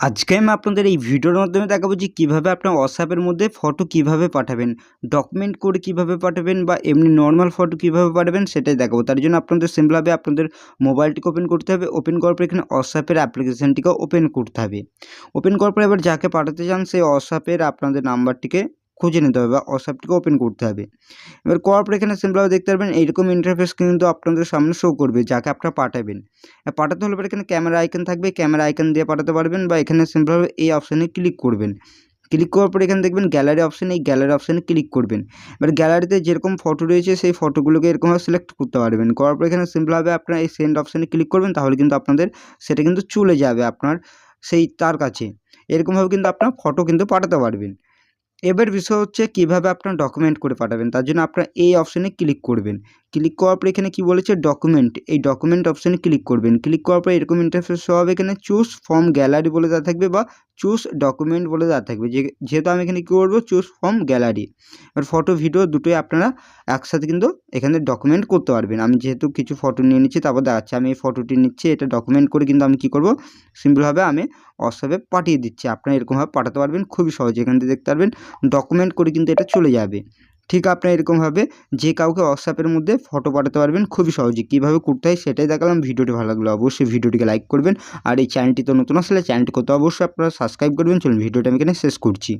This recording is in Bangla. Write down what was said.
আজকে আমি আপনাদের এই ভিডিওর মাধ্যমে দেখাবো যে কীভাবে আপনার হোয়াটসঅ্যাপের মধ্যে ফটো কীভাবে পাঠাবেন ডকুমেন্ট কোড কীভাবে পাঠাবেন বা এমনি নর্মাল ফটো কীভাবে পাঠাবেন সেটাই দেখাবো। তার জন্য আপনাদের সিম্পলভাবে আপনাদের মোবাইলটিকে ওপেন করতে হবে। ওপেন করার পর এখানে হোয়াটসঅ্যাপের অ্যাপ্লিকেশানটিকে ওপেন করতে হবে। ওপেন করার পর এবার যাকে পাঠাতে চান, সেই হোয়াটসঅ্যাপের আপনাদের নাম্বারটিকে খুঁজে নিতে হবে বা হোয়াটসঅ্যাপটিকে ওপেন করতে হবে। এবার করার এখানে সিম্পলভাবে দেখতে পারবেন, এইরকম ইন্টারফেস কিন্তু আপনাদের সামনে শো করবে, যাকে আপনারা পাঠাবেন। পাঠাতে হলে এখানে ক্যামেরা আইকন থাকবে ক্যামেরা আইকন দিয়ে পাঠাতে পারবেন বা এখানে সিম্পলভাবে এই অপশানে ক্লিক করবেন। ক্লিক করার পর এখানে দেখবেন গ্যালারি অপশানে এই গ্যালারি অপশানে ক্লিক করবেন। এবার গ্যালারিতে যেরকম ফটো রয়েছে, সেই ফটোগুলোকে এরকমভাবে সিলেক্ট করতে পারবেন। করার পর এখানে সিম্পলভাবে আপনার এই সেন্ড অপশানে ক্লিক করবেন, তাহলে কিন্তু আপনাদের সেটা কিন্তু চলে যাবে আপনার সেই তার কাছে। এরকমভাবে কিন্তু আপনার ফটো কিন্তু পাঠাতে পারবেন। এবার বিষয় হচ্ছে কীভাবে আপনার ডকুমেন্ট করে পাঠাবেন, তার জন্য আপনার এই অপশানে ক্লিক করবেন। ক্লিক করার পর এখানে কী বলেছে? ডকুমেন্ট এই ডকুমেন্ট অপশানে ক্লিক করবেন। ক্লিক করার পর এরকম ইন্টারফেস হবে এখানে। চুজ ফর্ম গ্যালারি বলে দেওয়া থাকবে বা চুজ ডকুমেন্ট বলে দেওয়া থাকবে। যেহেতু আমি এখানে কী করব? চুজ ফর্ম গ্যালারি এবার ফটো ভিডিও দুটোই আপনারা একসাথে কিন্তু এখানে ডকুমেন্ট করতে পারবেন। আমি যেহেতু কিছু ফটো নিয়ে নিচ্ছি, তারপর দেখাচ্ছি। আমি এই ফটোটি নিচ্ছি, এটা ডকুমেন্ট করে কিন্তু আমি কী করব? সিম্পলভাবে আমি হোয়াটসঅ্যাপে পাঠিয়ে দিচ্ছি। আপনারা এরকমভাবে পাঠাতে পারবেন। খুবই সহজে এখান থেকে দেখতে পারবেন। ডকুমেন্ট করে কিন্তু এটা চলে যাবে। ঠিক আপনার এরকমভাবে যে কাউকে হোয়াটসঅ্যাপের মধ্যে ফটো পাঠাতে পারবেন খুবই সহজে। কীভাবে করতে হয় সেটাই দেখালাম, ভিডিওটি ভালো লাগল অবশ্যই ভিডিওটিকে লাইক করবেন। আর এই চ্যানেলটি তো নতুন আসলে চ্যানেলটি করতে অবশ্যই আপনারা সাবস্ক্রাইব করবেন। চলুন, ভিডিওটা আমি এখানে শেষ করছি।